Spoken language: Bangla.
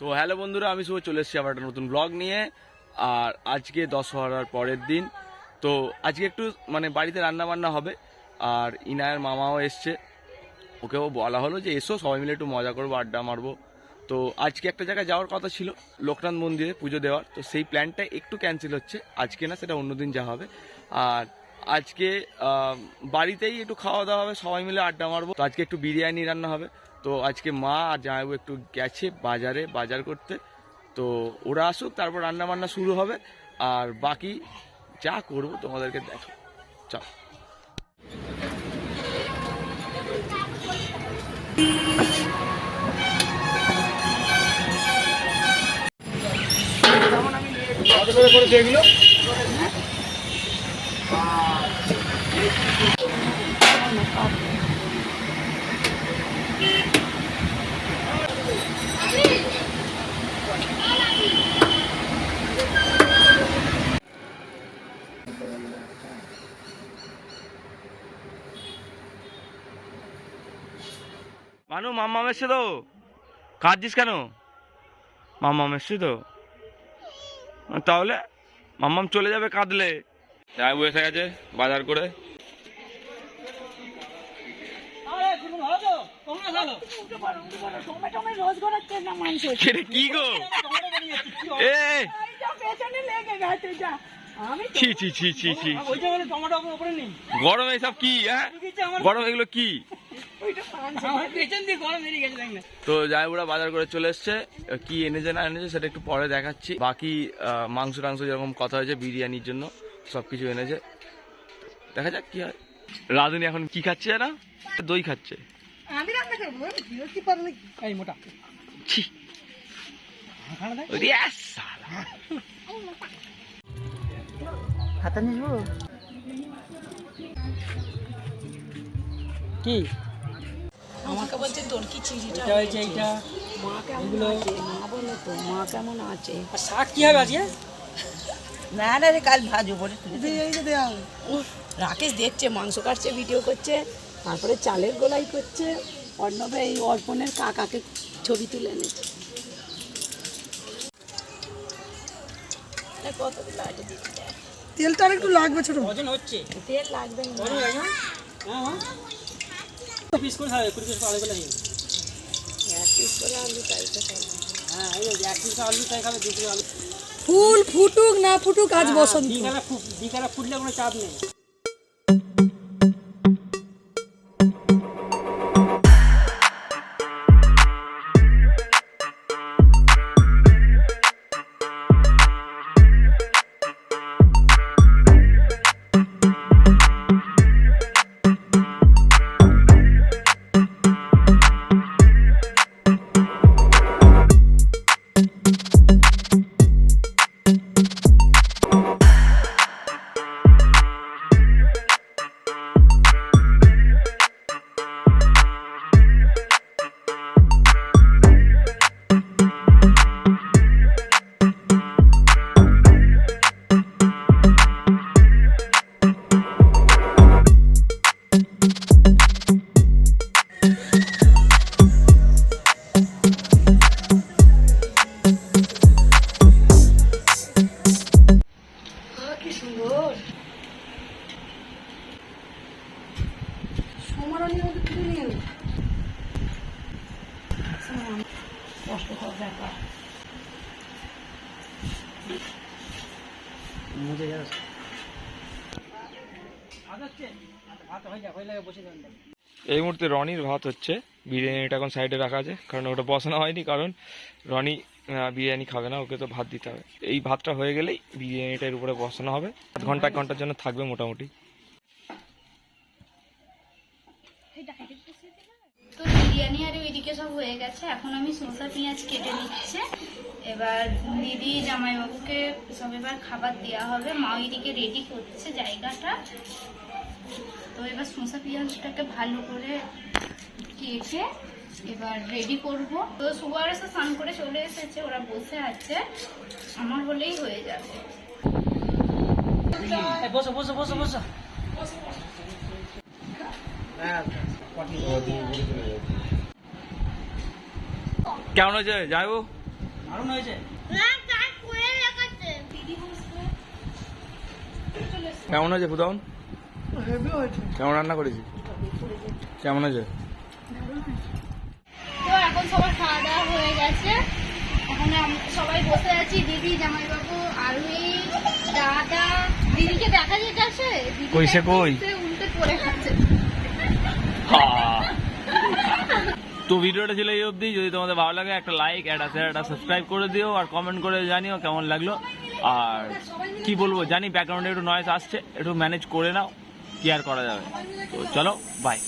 তো। হ্যালো বন্ধুরা আমি শুভ চলে এসেছি আবার একটা নতুন ব্লগ নিয়ে। আর আজকে দশহরার পরের দিন। তো আজকে একটু মানে বাড়িতে রান্না বান্না হবে। আর ইনায়ের মামাও এসছে। ওকেও বলা হলো যে, এসো, সবাই মিলে একটু মজা করব, আড্ডা মারবো। তো আজকে একটা জায়গায় যাওয়ার কথা ছিল, লোকনাথ মন্দিরে পুজো দেওয়ার। তো সেই প্ল্যানটা একটু ক্যান্সেল হচ্ছে। আজকে না, সেটা অন্যদিন যা হবে। আর আজকে বাড়িতেই একটু খাওয়া দাওয়া হবে, সবাই মিলে আড্ডা মারবো। তো আজকে একটু বিরিয়ানি রান্না হবে। তো আজকে মা আর জামাইবু একটু গেছে বাজারে, বাজার করতে। তো ওরা আসুক, তারপর রান্না বান্না শুরু হবে। আর বাকি যা করব, তোমাদেরকে দেখো চল। মানু মাম্মাম এসছে তো। কাঁদছিস কেন? মাম্মাম এসছে তো। তাহলে মাম্মাম চলে যাবে কাঁদলে। যাই বসে গেছে বাজার করে। কি গো? এ ছি ছি ছি ছি ছি। গরম এসব কি হ্যাঁ? গরম এগুলো কি? তো যাই ওরা বাজার করে চলে এসছে। কি এনেছে না এনেছে সেটা একটু পরে দেখাচ্ছি। বাকি মাংস টাংস যেরকম কথা হয়েছে বিরিয়ানির জন্য সব কিছু এনেছে। দেখা যাক কি হয়। রাধুনি এখন কি খাচ্ছে না দই খাচ্ছে। আমি রান্না কি? আমাকে বলছে তোর কি চিঠিটা এটা হয়েছে এইটা। মা কেমন আছে? মা বলো তো মা কেমন আছে? আর শাক কি হবে আজকে? না না রে কাল ভাজো বলে রাকেশ দেখছে মাংস কাটছে ভিডিও করছে তারপরে চালের গোলাই করছে অর্ণবে এই অর্পণের কাকাকে ছবি তুলে এনেছে। তেলটা আর একটু লাগবে ছোট। ওজন হচ্ছে? তেল লাগবে না। হ্যাঁ হ্যাঁ। পিস করে কুড়ি পিস আলু করে এক পিস করে আলু তাই হ্যাঁ এই এক পিস আলু তাই খাবে দু আলু। ফুল ফুটুক না ফুটুক আজ বসন্ত। বিকালে ফুট বিকালে ফুটলে কোনো চাপ নেই। এই মুহূর্তে রনির ভাত হচ্ছে। বিরিয়ানিটা এখন সাইডে রাখা আছে কারণ ওটা বসানো হয়নি কারণ রনি বিরিয়ানি খাবে না ওকে তো ভাত দিতে হবে। এই ভাতটা হয়ে গেলেই বিরিয়ানিটা এর উপরে বসানো হবে। আধ ঘণ্টা এক ঘণ্টার জন্য থাকবে মোটামুটি। বিরিয়ানি আর ওইদিকে সব হয়ে গেছে। এখন আমি শসা পেঁয়াজ কেটে নিচ্ছে। এবার দিদি জামাইবাবুকে সব এবার খাবার দেওয়া হবে। মা ওইদিকে রেডি করছে জায়গাটা। তো এবার শসা পেঁয়াজটাকে ভালো করে কেটে এবার রেডি করব। তো সুগার এসে স্নান করে চলে এসেছে। ওরা বসে আছে। আমার হলেই হয়ে যাবে। এই বসো বসো বসো বসো। কেমন হয়েছে? যাইবো দারুণ হয়েছে। কেমন হয়েছে ফুদাউন? কেমন রান্না করেছি? কেমন আছে তো এখন সবার খাওয়া দাওয়া হয়ে গেছে। এখন সবাই বসে আছি দিদি জামাইবাবু আরুই দাদা। দিদিকে দেখা যেতেছে দিদি কই সে কই? উল্টে পড়ে গেছে তো ভিডিওটা ছিল এই অবধি। যদি তোমাদের ভালো লাগে, একটা লাইক একটা শেয়ার একটা সাবস্ক্রাইব করে দিও আর কমেন্ট করে জানিও কেমন লাগল। আর কি বলব, জানি ব্যাকগ্রাউন্ডে একটু নয়েস আসছে, একটু ম্যানেজ করে নাও, কি আর করা যাবে। তো চলো বাই